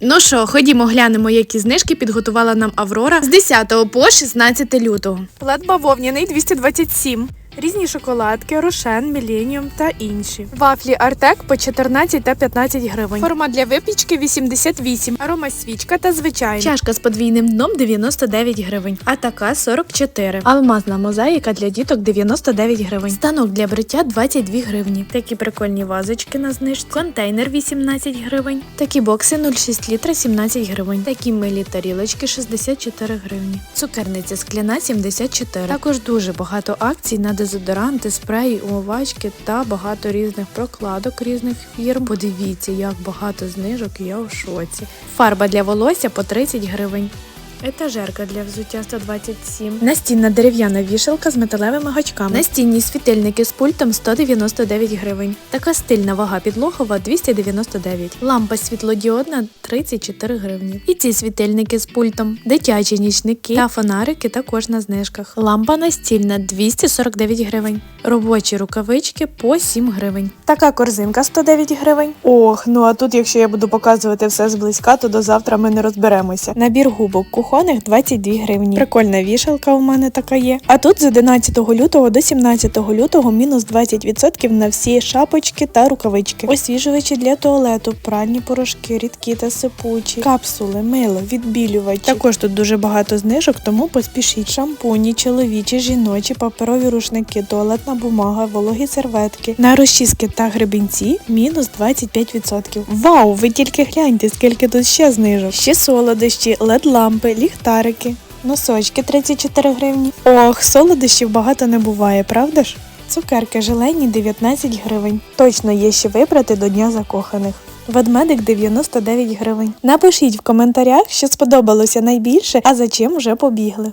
Ну що, ходімо глянемо, які знижки підготувала нам Аврора з 10 по 16 лютого. Плед бавовняний 227. Різні шоколадки, рошен, міленіум та інші. Вафлі Артек по 14 та 15 гривень. Форма для випічки 88. Арома свічка та звичайна. Чашка з подвійним дном 99 гривень, а така 44. Алмазна мозаїка для діток 99 гривень. Станок для бриття 22 гривні. Такі прикольні вазочки на знижці. Контейнер 18 гривень. Такі бокси 0,6 літра 17 гривень. Такі милі тарілочки 64 гривні. Цукерниця скляна 74. Також дуже багато акцій на дезодоранти, спреї, умивачки та багато різних прокладок різних фірм. Подивіться, як багато знижок, я у шоці. Фарба для волосся по 30 гривень. Етажерка для взуття 127. Настінна дерев'яна вішалка з металевими гачками. Настінні світильники з пультом 199 гривень. Така стильна вага підлогова 299. Лампа світлодіодна 34 гривні. І ці світильники з пультом. Дитячі нічники та фонарики також на знижках. Лампа настільна 249 гривень. Робочі рукавички по 7 гривень. Така корзинка 109 гривень. Ох, ну а тут, якщо я буду показувати все зблизька, то до завтра ми не розберемося. Набір губок кухонних 22 гривні. Прикольна вішалка у мене така є. А тут з 11 лютого до 17 лютого мінус 20% на всі шапочки та рукавички. Освіжувачі для туалету, пральні порошки, рідкі та сипучі, капсули, мило, відбілювачі. Також тут дуже багато знижок, тому поспішіть. Шампуні, чоловічі, жіночі, паперові рушники, туалетна бумага, вологі серветки. На розчіски та гребінці мінус 25%. Вау! Ви тільки гляньте, скільки тут ще знижок. Ще солодощі, лед-лампи, ліхтарики. Носочки 34 гривні. Ох, солодощів багато не буває, правда ж? Цукерки желені 19 гривень. Точно є ще вибрати до Дня закоханих. Ведмедик 99 гривень. Напишіть в коментарях, що сподобалося найбільше, а за чим вже побігли.